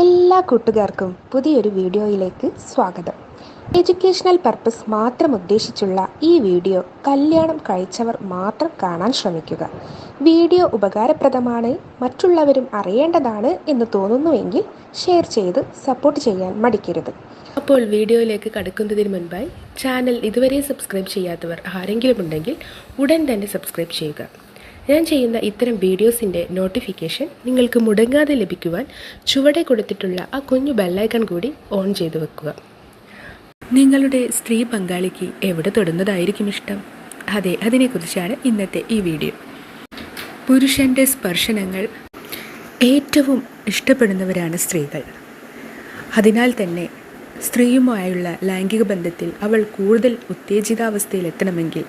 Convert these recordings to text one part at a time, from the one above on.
എല്ലാ കൂട്ടുകാർക്കും പുതിയൊരു വീഡിയോയിലേക്ക് സ്വാഗതം. എഡ്യൂക്കേഷണൽ പർപ്പസ് മാത്രം ഉദ്ദേശിച്ചുള്ള ഈ വീഡിയോ കല്യാണം കഴിച്ചവർ മാത്രം കാണാൻ ശ്രമിക്കുക. വീഡിയോ ഉപകാരപ്രദമാണ് മറ്റുള്ളവരും അറിയേണ്ടതാണ് എന്ന് തോന്നുന്നുവെങ്കിൽ ഷെയർ ചെയ്ത് സപ്പോർട്ട് ചെയ്യാൻ മടിക്കരുത്. അപ്പോൾ വീഡിയോയിലേക്ക് കടക്കുന്നതിന് മുൻപായി ചാനൽ ഇതുവരെ സബ്സ്ക്രൈബ് ചെയ്യാത്തവർ ആരെങ്കിലും ഉണ്ടെങ്കിൽ ഉടൻ തന്നെ സബ്സ്ക്രൈബ് ചെയ്യുക. ഞാൻ ചെയ്യുന്ന ഇത്തരം വീഡിയോസിന്റെ നോട്ടിഫിക്കേഷൻ നിങ്ങൾക്ക് മുടങ്ങാതെ ലഭിക്കുവാൻ ചുവടെ കൊടുത്തിട്ടുള്ള ആ കുഞ്ഞു ബെല്ലൈക്കൺ കൂടി ഓൺ ചെയ്ത് വെക്കുക. നിങ്ങളുടെ സ്ത്രീ പങ്കാളിക്ക് എവിടെ തൊടുന്നതായിരിക്കും ഇഷ്ടം? അതെ അതിനെക്കുറിച്ചാണ് ഇന്നത്തെ ഈ വീഡിയോ. പുരുഷന്റെ സ്പർശനങ്ങൾ ഏറ്റവും ഇഷ്ടപ്പെടുന്നവരാണ് സ്ത്രീകൾ. അതിനാൽ തന്നെ സ്ത്രീയുമായുള്ള ലൈംഗിക ബന്ധത്തിൽ അവൾ കൂടുതൽ ഉത്തേജിതാവസ്ഥയിൽ എത്തണമെങ്കിൽ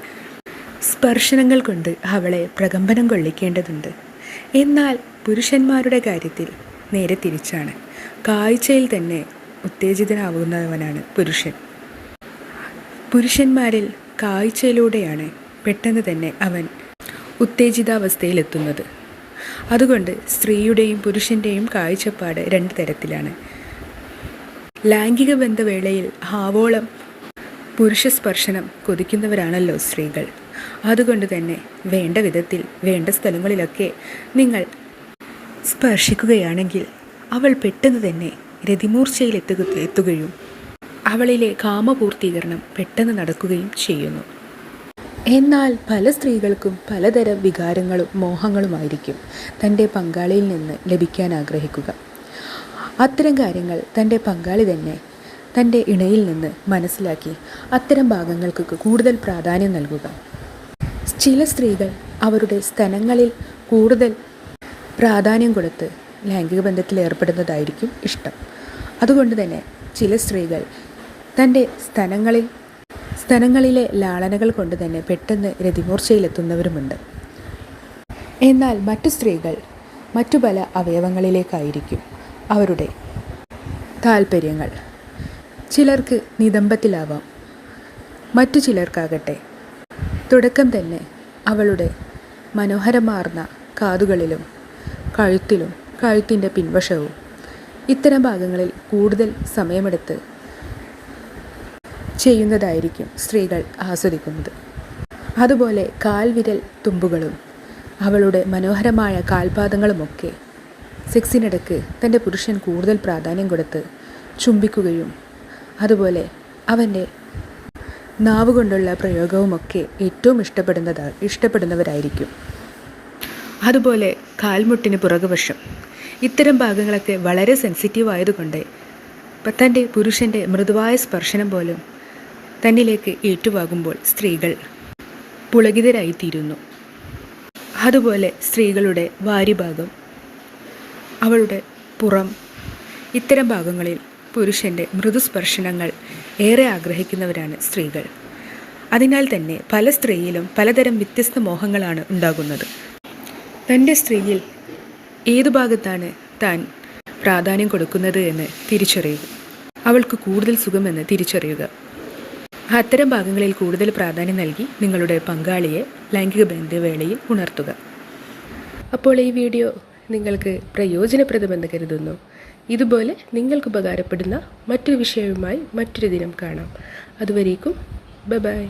സ്പർശനങ്ങൾ കൊണ്ട് അവളെ പ്രകമ്പനം കൊള്ളിക്കേണ്ടതുണ്ട്. എന്നാൽ പുരുഷന്മാരുടെ കാര്യത്തിൽ നേരെ തിരിച്ചാണ്. കാഴ്ചയിൽ തന്നെ ഉത്തേജിതനാവുന്നവനാണ് പുരുഷൻ. പുരുഷന്മാരിൽ കാഴ്ചയിലൂടെയാണ് പെട്ടെന്ന് തന്നെ അവൻ ഉത്തേജിതാവസ്ഥയിലെത്തുന്നത്. അതുകൊണ്ട് സ്ത്രീയുടെയും പുരുഷന്റെയും കാഴ്ചപ്പാട് രണ്ട് തരത്തിലാണ്. ലൈംഗിക ബന്ധവേളയിൽ ആവോളം പുരുഷ സ്പർശനം കൊതിക്കുന്നവരാണല്ലോ സ്ത്രീകൾ. അതുകൊണ്ട് തന്നെ വേണ്ട വിധത്തിൽ വേണ്ട സ്ഥലങ്ങളിലൊക്കെ നിങ്ങൾ സ്പർശിക്കുകയാണെങ്കിൽ അവൾ പെട്ടെന്ന് തന്നെ രതിമൂർച്ചയിൽ എത്തുക എത്തുകയും അവളിലെ കാമപൂർത്തീകരണം പെട്ടെന്ന് നടക്കുകയും ചെയ്യുന്നു. എന്നാൽ പല സ്ത്രീകൾക്കും പലതരം വികാരങ്ങളും മോഹങ്ങളുമായിരിക്കും തന്റെ പങ്കാളിയിൽ നിന്ന് ലഭിക്കാൻ ആഗ്രഹിക്കുക. അത്തരം കാര്യങ്ങൾ തന്റെ പങ്കാളി തന്നെ തന്റെ ഇണയിൽ നിന്ന് മനസ്സിലാക്കി അത്തരം ഭാഗങ്ങൾക്ക് കൂടുതൽ പ്രാധാന്യം നൽകുക. ചില സ്ത്രീകൾ അവരുടെ സ്തനങ്ങളിൽ കൂടുതൽ പ്രാധാന്യം കൊടുത്ത് ലൈംഗിക ബന്ധത്തിൽ ഏർപ്പെടുന്നതായിരിക്കും ഇഷ്ടം. അതുകൊണ്ട് തന്നെ ചില സ്ത്രീകൾ തന്റെ സ്തനങ്ങളിൽ സ്തനങ്ങളിലെ ലാളനകൾ കൊണ്ട് തന്നെ പെട്ടെന്ന് രതിമൂർച്ചയിലെത്തുന്നവരുമുണ്ട്. എന്നാൽ മറ്റു സ്ത്രീകൾ മറ്റു പല അവയവങ്ങളിലേക്കായിരിക്കും അവരുടെ താല്പര്യങ്ങൾ ചിലർക്ക് നിതംബത്തിലാവാം മറ്റു ചിലർക്കാകട്ടെ തുടക്കം തന്നെ അവളുടെ മനോഹരമാർന്ന കാതുകളിലും കഴുത്തിലും കഴുത്തിന്റെ പിൻവശവും ഇത്തരം ഭാഗങ്ങളിൽ കൂടുതൽ സമയമെടുത്ത് ചെയ്യുന്നതായിരിക്കും സ്ത്രീകൾ ആസ്വദിക്കുന്നത്. അതുപോലെ കാൽവിരൽ തുമ്പുകളും അവളുടെ മനോഹരമായ കാൽപാദങ്ങളുമൊക്കെ സെക്സിനിടക്ക് തന്റെ പുരുഷൻ കൂടുതൽ പ്രാധാന്യം കൊടുത്ത് ചുംബിക്കുകയും അതുപോലെ അവന്റെ നാവ് കൊണ്ടുള്ള പ്രയോഗവുമൊക്കെ ഏറ്റവും ഇഷ്ടപ്പെടുന്നത് ഇഷ്ടപ്പെടുന്നവരായിരിക്കും. അതുപോലെ കാൽമുട്ടിന് പുറകുവശം. ഇത്തരം ഭാഗങ്ങളൊക്കെ വളരെ സെൻസിറ്റീവ് ആയതുകൊണ്ട് തന്റെ പുരുഷന്റെ മൃദുവായ സ്പർശനം പോലും തന്നിലേക്ക് ഏറ്റുവാകുമ്പോൾ സ്ത്രീകൾ പുളകിതരായിത്തീരുന്നു. അതുപോലെ സ്ത്രീകളുടെ വാരിഭാഗം അവളുടെ പുറം ഇത്തരം ഭാഗങ്ങളിൽ പുരുഷന്റെ മൃദുസ്പർശനങ്ങൾ ഏറെ ആഗ്രഹിക്കുന്നവരാണ് സ്ത്രീകൾ. അതിനാൽ തന്നെ പല സ്ത്രീയിലും പലതരം വ്യത്യസ്ത മോഹങ്ങളാണ് ഉണ്ടാകുന്നത്. തന്റെ സ്ത്രീയിൽ ഏതു ഭാഗത്താണ് താൻ പ്രാധാന്യം കൊടുക്കുന്നത് എന്ന് തിരിച്ചറിയുക. അവൾക്ക് കൂടുതൽ സുഖമെന്ന് തിരിച്ചറിയുക. അത്തരം ഭാഗങ്ങളിൽ കൂടുതൽ പ്രാധാന്യം നൽകി നിങ്ങളുടെ പങ്കാളിയെ ലൈംഗിക ബന്ധവേളയിൽ ഉണർത്തുക. അപ്പോൾ ഈ വീഡിയോ നിങ്ങൾക്ക് പ്രയോജനപ്രദമെന്ന് കരുതുന്നു. ഇതുപോലെ നിങ്ങൾക്ക് ഉപകാരപ്പെടുന്ന മറ്റൊരു വിഷയവുമായി മറ്റൊരു ദിനം കാണാം. അതുവരേക്കും ബ ബൈ.